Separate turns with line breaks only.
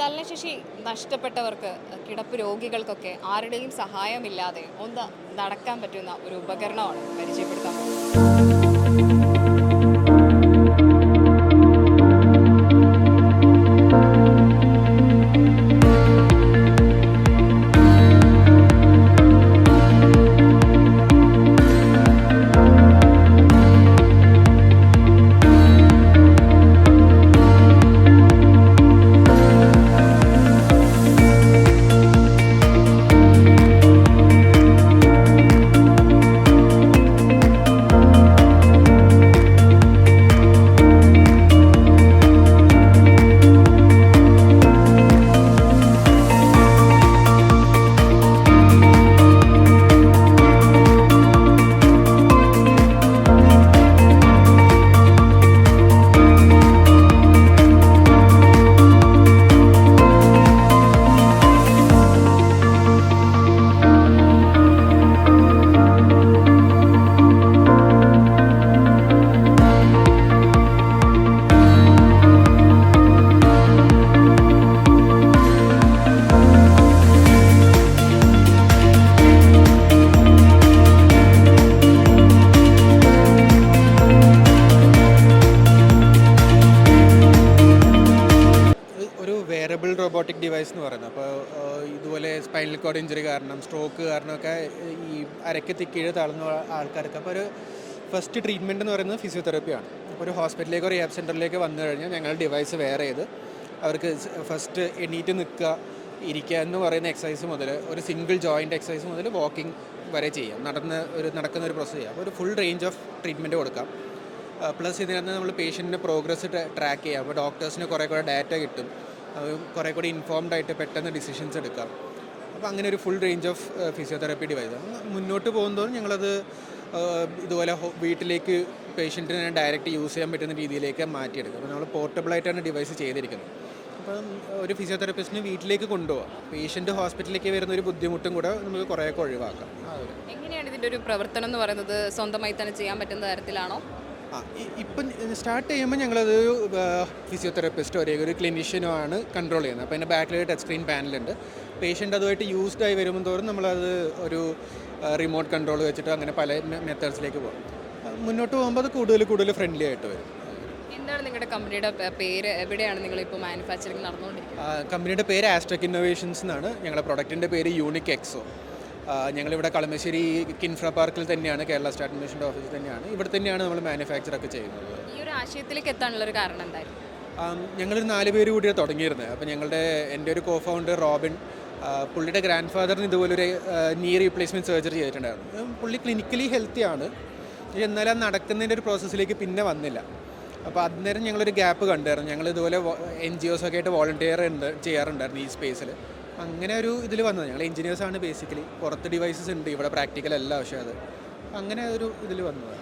ചലനശേഷി നഷ്ടപ്പെട്ടവർക്ക് കിടപ്പ് രോഗികൾക്കൊക്കെ ആരുടെയും സഹായമില്ലാതെ ഒന്ന് നടക്കാൻ പറ്റുന്ന ഒരു ഉപകരണമാണ് പരിചയപ്പെടുത്താൻ
ഒരു വേറബിൾ റോബോട്ടിക് ഡിവൈസ് എന്ന് പറയുന്നത്. അപ്പോൾ ഇതുപോലെ സ്പൈനൽ കോഡ് ഇഞ്ചറി കാരണം സ്ട്രോക്ക് കാരണമൊക്കെ ഈ അരക്ക് തിക്കീഴ് തളർന്ന ആൾക്കാർക്ക് അപ്പോൾ ഒരു ഫസ്റ്റ് ട്രീറ്റ്മെന്റ് എന്ന് പറയുന്നത് ഫിസിയോതെറപ്പിയാണ് അപ്പോൾ ഒരു ഹോസ്പിറ്റലിലേക്ക് റിയാബ് സെന്ററിലേക്ക് വന്നു കഴിഞ്ഞാൽ ഞങ്ങൾ ഡിവൈസ് വെയർ ചെയ്ത് അവർക്ക് ഫസ്റ്റ് എണീറ്റ് നിൽക്കുക ഇരിക്കുക എന്ന് പറയുന്ന എക്സസൈസ് മുതൽ ഒരു സിംഗിൾ ജോയിന്റ് എക്സസൈസ് മുതൽ വാക്കിംഗ് വരെ ചെയ്യാം. നടന്ന് ഒരു നടക്കുന്ന ഒരു പ്രോസസ്സ് ചെയ്യാം. അപ്പോൾ ഒരു ഫുൾ റേഞ്ച് ഓഫ് ട്രീറ്റ്മെന്റ് കൊടുക്കാം. പ്ലസ് ഇതിനകത്ത് നമ്മൾ പേഷ്യന്റിന്റെ പ്രോഗ്രസ് ട്രാക്ക് ചെയ്യാം. അപ്പോൾ ഡോക്ടേഴ്സിന് കുറേ കുറേ ഡാറ്റ കിട്ടും. കുറേ കൂടി ഇൻഫോംഡ് ആയിട്ട് പെട്ടെന്ന് ഡിസിഷൻസ് എടുക്കാം. അപ്പോൾ അങ്ങനെ ഒരു full range of physiotherapy device മുന്നോട്ട് പോകുന്നതോറും ഞങ്ങളത് ഇതുപോലെ വീട്ടിലേക്ക് പേഷ്യന്റിനെ ഡയറക്റ്റ് യൂസ് ചെയ്യാൻ പറ്റുന്ന രീതിയിലേക്ക് മാറ്റിയെടുക്കും. അപ്പോൾ നമ്മൾ പോർട്ടബിളായിട്ടാണ് ഡിവൈസ് ചെയ്തിരിക്കുന്നത്. അപ്പം ഒരു ഫിസിയോതെറാപ്പിസ്റ്റിന് വീട്ടിലേക്ക് കൊണ്ടുപോകാം പേഷ്യന്റ് ഹോസ്പിറ്റലിലേക്ക് വരുന്ന ഒരു ബുദ്ധിമുട്ടും കൂടെ നമുക്ക് കുറേയൊക്കെ ഒഴിവാക്കാം.
എങ്ങനെയാണ് ഇതിന്റെ ഒരു പ്രവർത്തനം എന്ന് പറയുന്നത്? സ്വന്തമായി തന്നെ ചെയ്യാൻ പറ്റുന്ന തരത്തിലാണോ?
ഇപ്പം സ്റ്റാർട്ട് ചെയ്യുമ്പോൾ ഞങ്ങളത് ഫിസിയോതെറാപ്പിസ്റ്റോ അല്ലെങ്കിൽ ഒരു ക്ലിനീഷ്യനോ ആണ് കൺട്രോൾ ചെയ്യുന്നത്. അപ്പോൾ അതിന്റെ ബാക്കിൽ ടച്ച് സ്ക്രീൻ പാനലുണ്ട് പേഷ്യന്റ് അതുമായിട്ട് യൂസ്ഡ് ആയി വരുമ്പോൾ തോറും നമ്മളത് ഒരു റിമോട്ട് കൺട്രോൾ വെച്ചിട്ട് അങ്ങനെ പല മെത്തേഡ്സിലേക്ക് പോകും മുന്നോട്ട് പോകുമ്പോൾ അത് കൂടുതൽ കൂടുതൽ ഫ്രണ്ട്ലി ആയിട്ട് വരും.
എന്താണ് നിങ്ങളുടെ കമ്പനിയുടെ പേര്? എവിടെയാണ് നിങ്ങൾ ഇപ്പോൾ മാനുഫാക്ചറിങ് നടന്നുകൊണ്ടിരിക്കുന്നത്?
കമ്പനിയുടെ പേര് ആസ്ട്രക് ഇന്നോവേഷൻസ് എന്നാണ്. ഞങ്ങളുടെ പ്രൊഡക്റ്റിന്റെ പേര് യൂണിക് എക്സോ ഞങ്ങളിവിടെ കളമശ്ശേരി കിൻഫ്ര പാർക്കിൽ തന്നെയാണ് കേരള സ്റ്റാർട്ട് മിഷന്റെ ഓഫീസിൽ തന്നെയാണ്. ഇവിടെ തന്നെയാണ് നമ്മൾ മാനുഫാക്ചർ ഒക്കെ ചെയ്യുന്നത്.
ഈ ഒരു ആശയത്തിലേക്ക് എത്താനുള്ള ഒരു കാരണം എന്തായിരുന്നു?
ഞങ്ങൾ ഞങ്ങളൊരു നാല് പേര് കൂടിയാണ് തുടങ്ങിയിരുന്നത് അപ്പോൾ ഞങ്ങളുടെ എന്റെ ഒരു കോഫൗണ്ടർ റോബിൻ പുള്ളിയുടെ ഗ്രാൻഡ് ഫാദറിന് ഇതുപോലൊരു നീ റീപ്ലേസ്മെന്റ് സർജറി ചെയ്തിട്ടുണ്ടായിരുന്നു. പുള്ളി ക്ലിനിക്കലി ഹെൽത്തി ആണ്. പക്ഷേ എന്നാലും നടക്കുന്നതിന്റെ ഒരു പ്രോസസ്സിലേക്ക് പിന്നെ വന്നില്ല. അപ്പോൾ അന്നേരം ഞങ്ങളൊരു ഗ്യാപ്പ് കണ്ടായിരുന്നു. ഞങ്ങൾ ഇതുപോലെ എൻ ജി ഒസൊക്കെ ഒക്കെ ആയിട്ട് വോളണ്ടിയർ ഉണ്ട് ചെയ്യാറുണ്ടായിരുന്നു ഈ സ്പേസിൽ അങ്ങനെ ഒരു ഇതിൽ വന്നത്. ഞങ്ങൾ എഞ്ചിനീയേഴ്സാണ് ബേസിക്കലി പുറത്ത് ഡിവൈസസ് ഉണ്ട്. ഇവിടെ പ്രാക്ടിക്കൽ അല്ല. പക്ഷേ അത്. അങ്ങനെ ഒരു ഇതിൽ വന്നത്.